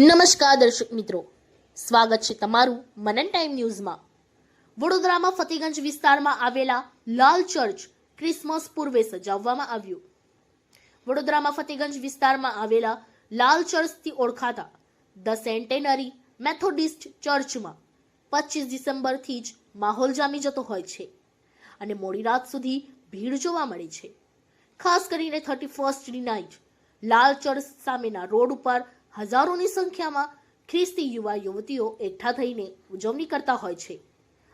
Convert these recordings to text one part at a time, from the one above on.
નમસ્કાર દર્શક મિત્રો. સ્વાગત છે તમારું મનન ટાઈમ ન્યૂઝમાં. વડોદરામાં ફતેગંજ વિસ્તારમાં આવેલા લાલ ચર્ચ ક્રિસમસ પૂર્વે સજાવવામાં આવ્યું. વડોદરામાં ફતેગંજ વિસ્તારમાં આવેલા લાલ ચર્ચથી ઓળખાતા ધ સેન્ટેનરી મેથોડિસ્ટ ચર્ચમાં પચીસ ડિસેમ્બરથી જ માહોલ જામી જતો હોય છે અને મોડી રાત સુધી ભીડ જોવા મળે છે. ખાસ કરીને થર્ટી ફર્સ્ટની નાઇટ લાલ ચર્ચ સામેના રોડ ઉપર હજારોની સંખ્યામાં ખ્રિસ્તી યુવા યુવતીઓ એકઠા થઈને ઉજવણી કરતા હોય છે.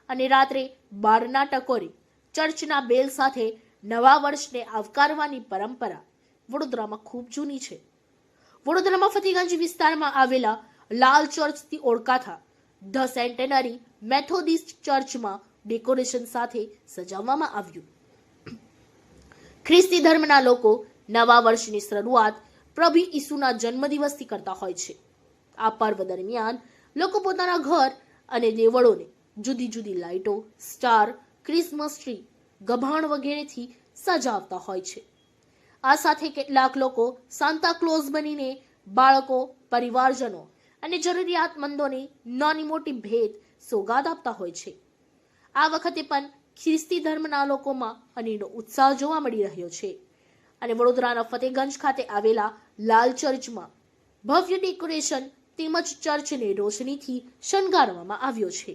અને રાત્રે બારના ટકોરે ચર્ચના બેલ સાથે નવા વર્ષને આવકારવાની પરંપરા વડોદરામાં ખૂબ જૂની છે. વડોદરામાં ફતેગંજ વિસ્તારમાં આવેલા લાલ ચર્ચથી ઓળખાતા ધ સેન્ટેનરી મેથોડિસ્ટ ચર્ચમાં ડેકોરેશન સાથે સજાવવામાં આવ્યું. ખ્રિસ્તી ધર્મના લોકો નવા વર્ષની શરૂઆત પ્રભુ ઈસુના જન્મદિવસથી કરતા હોય છે. આ પર્વ દરમિયાન લોકો પોતાના ઘર અને દેવળોને જુદી જુદી લાઇટો, સ્ટાર, ક્રિસમસ ટ્રી, ગભાણ વગેરેથી સજાવતા હોય છે. આ સાથે કેટલાક લોકો સાન્તા ક્લોઝ બનીને બાળકો, પરિવારજનો અને જરૂરિયાતમંદોને નાની મોટી ભેટ સોગાદ આપતા હોય છે. આ વખતે પણ ખ્રિસ્તી ધર્મના લોકોમાં અનીનો ઉત્સાહ જોવા મળી રહ્યો છે. અને વડોદરાના ફતેગંજ ખાતે આવેલા લાલ ચર્ચમાં ભવ્ય ડેકોરેશન તેમજ ચર્ચને રોશનીથી શણગારવામાં આવ્યો છે.